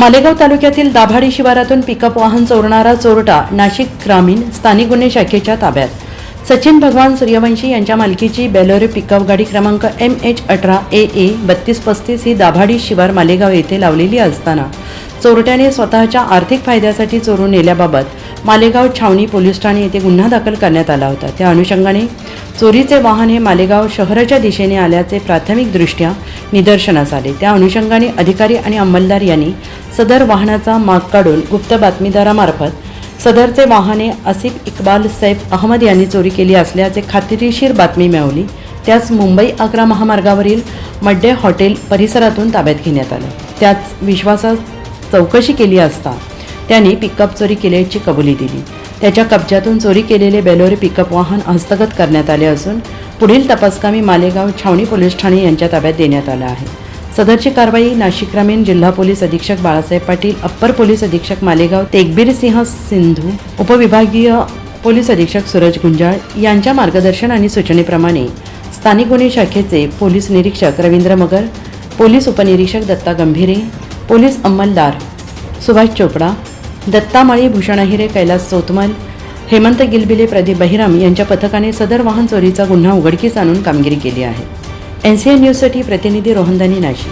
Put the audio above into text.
मालेगाव तालुक्यातील दाभाडी शिवारातून पिकअप वाहन चोरणारा चोरटा नाशिक ग्रामीण स्थानिक गुन्हे शाखेच्या ताब्यात. सचिन भगवान सूर्यवंशी यांच्या मालकीची बेलोरे पिकअप गाडी क्रमांक एम एच अठरा ए ए बत्तीस पस्तीस ही दाभाडी शिवार मालेगाव येथे लावलेली असताना चोरट्याने स्वतःच्या आर्थिक फायद्यासाठी चोरून नेल्याबाबत मालेगाव छावणी पोलीस ठाणे येथे गुन्हा दाखल करण्यात आला होता. त्या अनुषंगाने चोरीचे वाहन हे मालेगाव शहराच्या दिशेने आल्याचे प्राथमिकदृष्ट्या निदर्शनास आले. त्या अनुषंगाने अधिकारी आणि अंमलदार यांनी सदर वाहनाचा माग काढून गुप्त बातमीदारामार्फत सदरचे वाहने आसिफ इक्बाल सैफ अहमद यांनी चोरी केली असल्याचे खात्रीशीर बातमी मिळवली त्याच मुंबई आग्रा महामार्गावरील मड्डे हॉटेल परिसरातून ताब्यात घेण्यात आलं. त्याच विश्वासात चौकशी केली असता त्याने पिकअप चोरी केल्याची कबुली दिली. त्याच्या कब्जातून चोरी केलेले बेलोरे पिकअप वाहन हस्तगत करण्यात आले असून पुढील तपासकामी मालेगाव छावणी पोलीस ठाणे यांच्या ताब्यात देण्यात आलं आहे. सदरची कारवाई नाशिक ग्रामीण जिल्हा पोलीस अधीक्षक बाळासाहेब पाटील अप्पर पोलीस अधीक्षक मालेगाव तेगबीर सिंह सिंधू उपविभागीय पोलीस अधीक्षक सूरज गुंजाळ यांच्या मार्गदर्शन आणि सूचनेप्रमाणे स्थानिक गुन्हे शाखेचे पोलीस निरीक्षक रवींद्र मगर पोलीस उपनिरीक्षक दत्ता गंभीरे पोलीस अंमलदार सुभाष चोपडा दत्ता माळी भूषण अहिरे कैलास सोतमल हेमंत गिलबिले प्रदीप बहिराम यांच्या पथकाने सदर वाहन चोरीचा गुन्हा उघडकीस आणून कामगिरी केली आहे. एन सी एन न्यूजसाठी प्रतिनिधी रोहनदानी नाशिक.